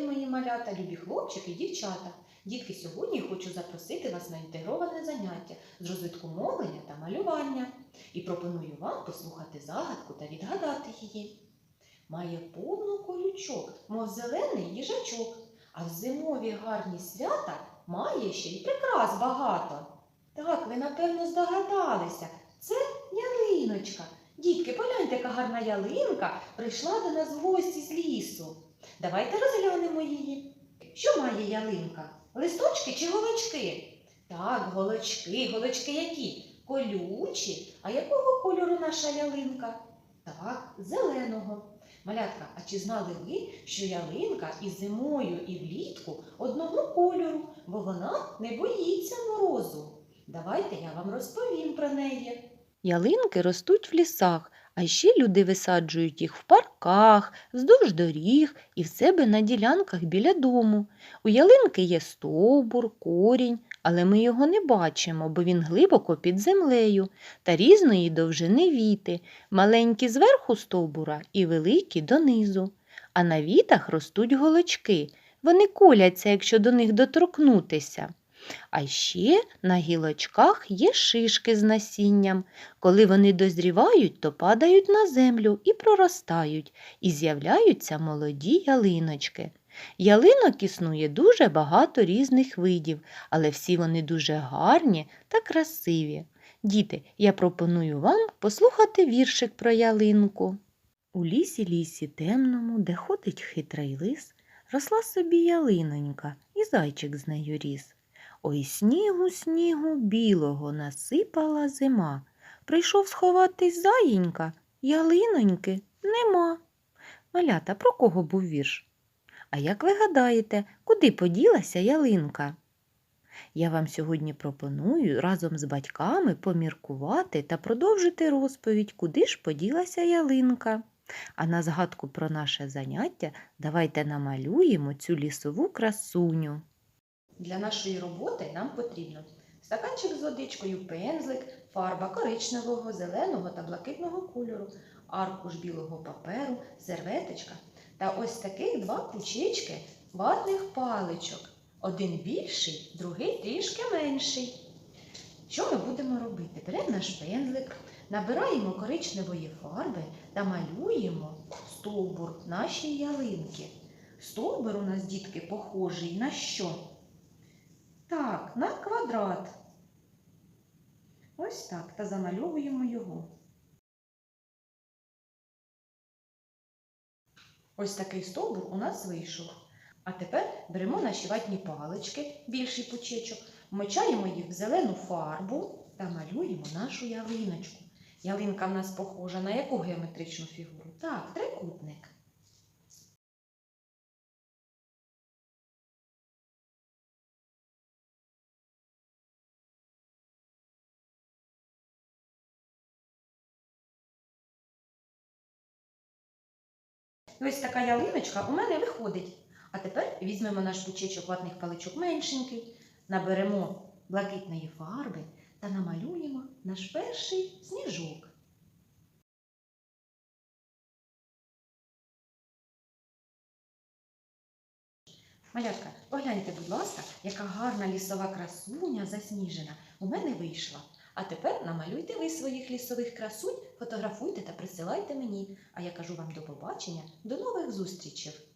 день, мої малята, любі хлопчики і дівчата. Дітки, сьогодні хочу запросити вас на інтегроване заняття з розвитку мовлення та малювання. І пропоную вам послухати загадку та відгадати її. Має повну колючок, мов зелений їжачок, а в зимові гарні свята має ще й прикрас багато. Так, ви напевно здогадалися, це ялиночка. Дітки, погляньте, яка гарна ялинка прийшла до нас в гості з лісу. Давайте розглянемо її. Що має ялинка? Листочки чи голочки? Так, голочки. Голочки які? Колючі. А якого кольору наша ялинка? Так, зеленого. Малятка, а чи знали ви, що ялинка і зимою, і влітку одного кольору, бо вона не боїться морозу? Давайте я вам розповім про неї. Ялинки ростуть в лісах, а ще люди висаджують їх в парках, вздовж доріг і в себе на ділянках біля дому. У ялинки є стовбур, корінь, але ми його не бачимо, бо він глибоко під землею та різної довжини віти, маленькі зверху стовбура і великі донизу. А на вітах ростуть голочки. Вони коляться, якщо до них доторкнутися. А ще на гілочках є шишки з насінням. Коли вони дозрівають, то падають на землю і проростають, і з'являються молоді ялиночки. Ялинок існує дуже багато різних видів, але всі вони дуже гарні та красиві. Діти, я пропоную вам послухати віршик про ялинку. У лісі лісі темному, де ходить хитрий лис, росла собі ялинонька, і зайчик з нею ріс. Ой снігу, снігу білого насипала зима. Прийшов сховатись заєнька, ялиноньки нема. Малята, про кого був вірш? А як ви гадаєте, куди поділася ялинка? Я вам сьогодні пропоную разом з батьками поміркувати та продовжити розповідь, куди ж поділася ялинка. А на згадку про наше заняття давайте намалюємо цю лісову красуню. Для нашої роботи нам потрібно стаканчик з водичкою, пензлик, фарба коричневого, зеленого та блакитного кольору, аркуш білого паперу, серветочка та ось таких два кучечки ватних паличок. Один більший, другий трішки менший. Що ми будемо робити? Беремо наш пензлик, набираємо коричневої фарби та малюємо стовбур нашої ялинки. Стовбур у нас, дітки, похожий на що? Так, на квадрат. Ось так. Та замальовуємо його. Ось такий стовбур у нас вийшов. А тепер беремо наші ватні палички, більший пучечок, вмочаємо їх в зелену фарбу та малюємо нашу ялиночку. Ялинка в нас похожа на яку геометричну фігуру? Так, трикутник. Ось така ялиночка у мене виходить. А тепер візьмемо наш пучечок ватних паличок меншенький, наберемо блакитної фарби та намалюємо наш перший сніжок. Малятка, погляньте, будь ласка, яка гарна лісова красуня засніжена у мене вийшла. А тепер намалюйте ви своїх лісових красунь, фотографуйте та присилайте мені. А я кажу вам до побачення, до нових зустрічей!